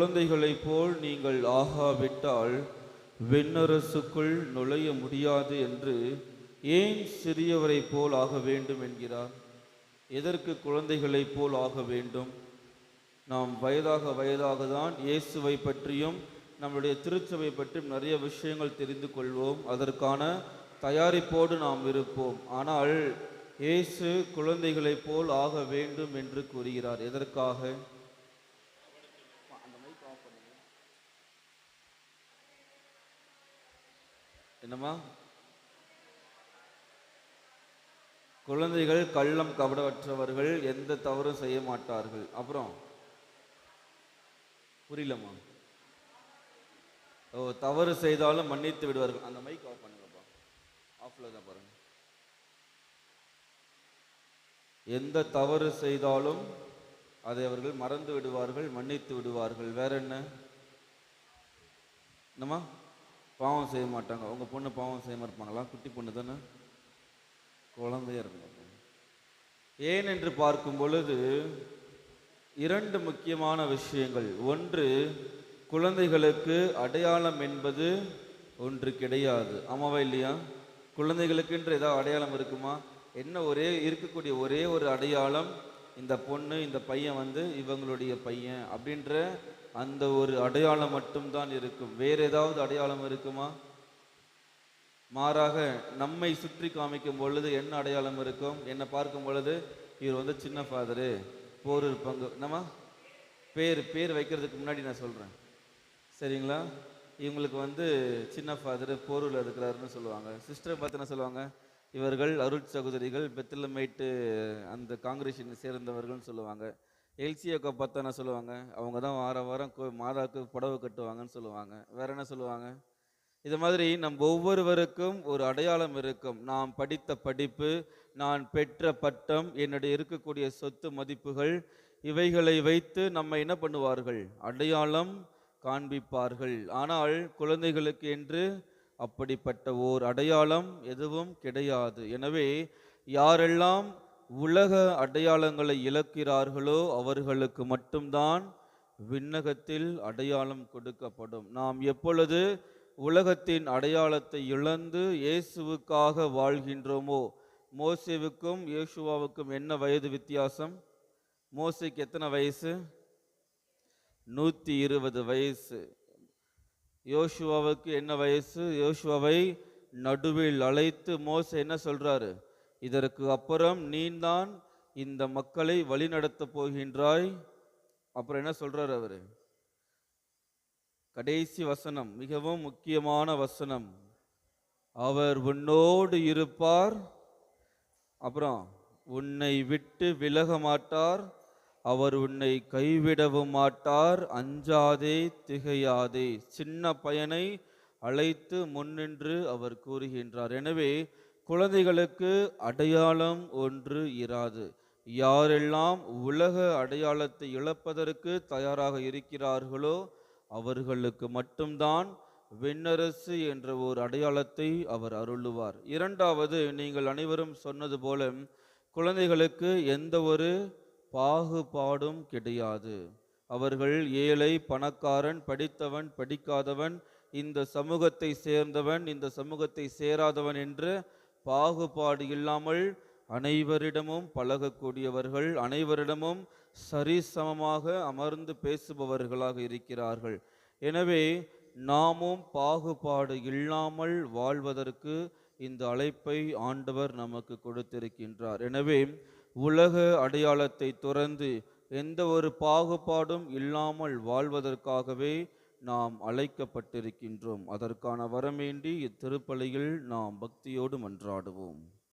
குழந்தைகளைப் போல் நீங்கள் ஆகாவிட்டால் வெண்ணரசுக்குள் நுழைய முடியாது என்று ஏன் சிறியவரைப் போல் ஆக வேண்டும் என்கிறார்? எதற்கு குழந்தைகளைப் போல் ஆக வேண்டும்? நாம் வயதாக வயதாக தான் இயேசுவை பற்றியும் நம்முடைய திருச்சபை பற்றியும் நிறைய விஷயங்கள் தெரிந்து கொள்வோம். அதற்கான தயாரிப்போடு நாம் இருப்போம். ஆனால் இயேசு குழந்தைகளைப் போல் ஆக வேண்டும் என்று கூறுகிறார். எதற்காக? என்னம்மா? குழந்தைகள் கள்ளம் கபடவற்றவர்கள் எந்த தவறும் செய்ய மாட்டார்கள். அப்புறம்? புரியலம்மா. ஓ தவறு செய்தாலும் மன்னித்து விடுவார்கள். அந்த மைக் ஆஃப் பண்ணுங்கப்பா. ஆஃப்ல தான் பாருங்க. எந்த தவறு செய்தாலும் அதை அவர்கள் மறந்து விடுவார்கள் மன்னித்து விடுவார்கள். வேற என்ன? என்னம்மா? பாவம் செய்ய மாட்டாங்க. உங்கள் பொண்ணு பாவம் செய்யாமல் இருப்பாங்களா? குட்டி பொண்ணு தானே? குழந்தையா இருப்பாங்க. ஏன் என்று பார்க்கும் பொழுது இரண்டு முக்கியமான விஷயங்கள். ஒன்று குழந்தைகளுக்கு அடையாளம் என்பது ஒன்று கிடையாது. ஆமாவா இல்லையா? குழந்தைகளுக்குன்ற ஏதாவது அடையாளம் இருக்குமா? என்ன ஒரே இருக்கக்கூடிய ஒரே ஒரு அடையாளம் இந்த பொண்ணு இந்த பையன் வந்து இவங்களுடைய பையன் அப்படின்ற அந்த ஒரு அடையாளம் மட்டும்தான் இருக்கும். வேற ஏதாவது அடையாளம் இருக்குமா? மாறாக நம்மை சுற்றி காமிக்கும் பொழுது என்ன அடையாளம் இருக்கும்? என்னை பார்க்கும் பொழுது இவர் வந்து சின்ன ஃபாதரு போர் பங்கு நம்ம பேர் பேர் வைக்கிறதுக்கு முன்னாடி நான் சொல்கிறேன் சரிங்களா? இவங்களுக்கு வந்து சின்ன ஃபாதர் போரூரில் இருக்கிறாருன்னு சொல்லுவாங்க. சிஸ்டரை பார்த்து என்ன சொல்லுவாங்க? இவர்கள் அருட் சகோதரிகள் பெத்தலமேட்டு அந்த காங்கிரஸின் சேர்ந்தவர்கள்னு சொல்லுவாங்க. எல்சியோக்கா பார்த்தா என்ன சொல்லுவாங்க? அவங்க தான் வார வாரம் கோ மாதாவுக்கு புடவை கட்டுவாங்கன்னு சொல்லுவாங்க. வேற என்ன சொல்லுவாங்க? இது மாதிரி நம் ஒவ்வொருவருக்கும் ஒரு அடையாளம் இருக்கும். நாம் படித்த படிப்பு நான் பெற்ற பட்டம் என்னுடைய இருக்கக்கூடிய சொத்து மதிப்புகள் இவைகளை வைத்து நம்ம என்ன பண்ணுவார்கள்? அடையாளம் காண்பிப்பார்கள். ஆனால் குழந்தைகளுக்கு என்று அப்படிப்பட்ட ஓர் அடையாளம் எதுவும் கிடையாது. எனவே யாரெல்லாம் உலக அடையாளங்களை இழக்கிறார்களோ அவர்களுக்கு மட்டும்தான் விண்ணகத்தில் அடையாளம் கொடுக்கப்படும். நாம் எப்பொழுது உலகத்தின் அடையாளத்தை இழந்து இயேசுவுக்காக வாழ்கின்றோமோ மோசேவுக்கும் இயேசுவாவுக்கும் என்ன வயது வித்தியாசம்? மோசைக்கு எத்தனை வயசு? நூற்றி இருபது வயசு. யோசுவாவுக்கு என்ன வயசு? யோசுவாவை நடுவில் அழைத்து மோச என்ன சொல்கிறாரு இதற்கு அப்புறம் நீந்தான் இந்த மக்களை வழிநடத்த போகின்றாய். அப்புறம் என்ன சொல்றாரு அவரு? கடைசி வசனம் மிகவும் முக்கியமான வசனம். அவர் உன்னோடு இருப்பார் அப்புறம் உன்னை விட்டு விலக மாட்டார் அவர் உன்னை கைவிடவும் மாட்டார் அஞ்சாதே திகையாதே. சின்ன பயனை அழைத்து முன்னின்று அவர் கூறுகின்றார். எனவே குழந்தைகளுக்கு அடையாளம் ஒன்று இராது. யாரெல்லாம் உலக அடையாளத்தை இழப்பதற்கு தயாராக இருக்கிறார்களோ அவர்களுக்கு மட்டும்தான் வெண்ணரசு என்ற ஒரு அடையாளத்தை அவர் அருளுவார். இரண்டாவது நீங்கள் அனைவரும் சொன்னது போல குழந்தைகளுக்கு எந்த ஒரு பாகுபாடும் கிடையாது. அவர்கள் ஏழை பணக்காரன் படித்தவன் படிக்காதவன் இந்த சமூகத்தை சேர்ந்தவன் இந்த சமூகத்தை சேராதவன் என்று பாகுபாடு இல்லாமல் அனைவரிடமும் பழகக்கூடியவர்கள் அனைவரிடமும் சரிசமமாக அமர்ந்து பேசுபவர்களாக இருக்கிறார்கள். எனவே நாமும் பாகுபாடு இல்லாமல் வாழ்வதற்கு இந்த அழைப்பை ஆண்டவர் நமக்கு கொடுத்திருக்கின்றார். எனவே உலக அடையாளத்தை துறந்து எந்த ஒரு பாகுபாடும் இல்லாமல் வாழ்வதற்காகவே நாம் அழைக்கப்பட்டிருக்கின்றோம். அதற்கான வரமேண்டி இத்திருப்பலியில் நாம் பக்தியோடு மன்றாடுவோம்.